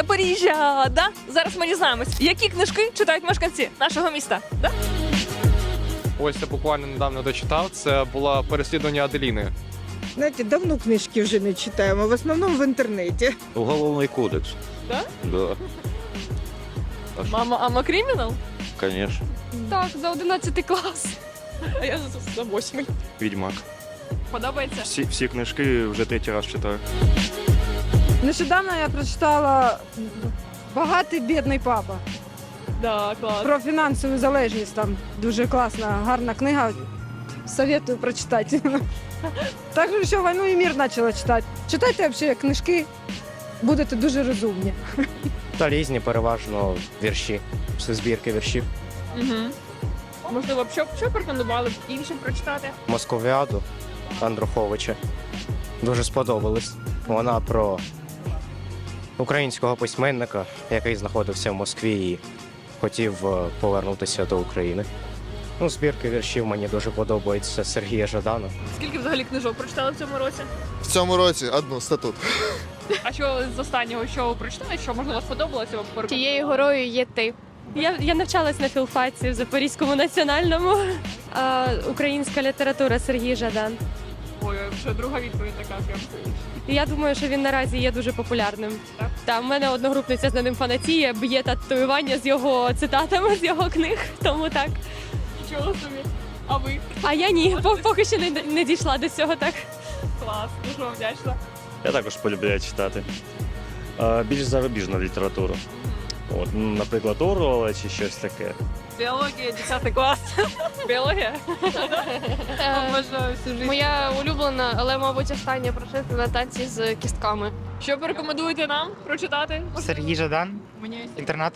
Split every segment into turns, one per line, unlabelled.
Запоріжжя, да? Зараз ми дізнаємось, які книжки читають мешканці нашого міста. Да?
Ось я буквально недавно дочитав. Це було переслідування Аделіни.
Знаете, давно книжки вже не читаємо, в основному в інтернеті.
Уголовный кодекс.
Да?
Да,
Мама, ама кримінал?
конечно.
Так, за 11 клас. А я за, за 8.
Відьмак.
Подобається?
Всі, всі книжки вже третій раз читаю.
Нещодавно я прочитала Багатий бідний папа
Да, клас.
про фінансову залежність. Там дуже класна, гарна книга. Советую прочитати. Також що війну і мір почала читати. Читайте взагалі книжки, будете дуже розумні.
Та різні, переважно вірші. Це збірки віршів.
Угу. Можливо, б що, б- що б б іншим прочитати?
Московіаду Андруховича. Дуже сподобалось. Вона про українського письменника, який знаходився в Москві і хотів е, повернутися до України. Ну, збірки віршів мені дуже подобаються Сергія Жадана.
Скільки взагалі книжок прочитали в цьому році?
В цьому році одну статут.
А що з останнього, що ви прочитали, що можливо сподобалося?
Тією горою є ти.
Я, я навчалась на філфаці в Запорізькому національному. А, українська література Сергій Жадан.
Вже друга відповідь така прям.
Я думаю, що він наразі є дуже популярним.
Так?
Та в мене одногрупниця з ним фанатіє, б'є татуювання з його цитатами з його книг. Тому так.
Нічого собі. А ви?
А я ні, по- поки що не, не дійшла до цього так.
Клас, дуже вам вдячна.
Я також полюбляю читати. Е, Більш зарубіжну літературу. От, ну, наприклад, Орвала чи щось таке.
Біологія, 10 клас. Біологія? Обожаю всю життя.
Моя улюблена, але, мабуть, остання на танці з кістками.
Що порекомендуєте нам прочитати?
Сергій Жадан, інтернат.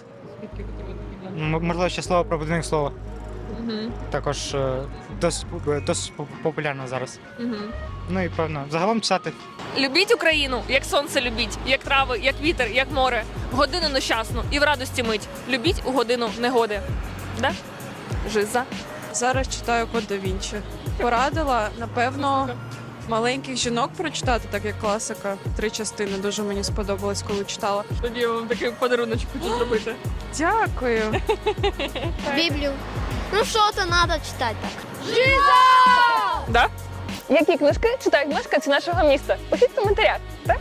Можливо, ще слово про будинок слова.
Угу.
Також е, досить, пу- досить пу- популярно зараз.
Угу.
Ну і певно, загалом читати.
Любіть Україну, як сонце любіть, як трави, як вітер, як море. Годину нещасну і в радості мить. Любіть у годину негоди. Да? Жиза.
Зараз читаю Код да Вінчі. Порадила, напевно, маленьких жінок прочитати, так як класика. Три частини дуже мені сподобалось, коли читала.
Тоді я вам такий подарунок хочу зробити.
Дякую.
Біблію. Ну що то треба читати так?
Да? Які книжки читають мешканці нашого міста? Пишіть в коментарях. Так?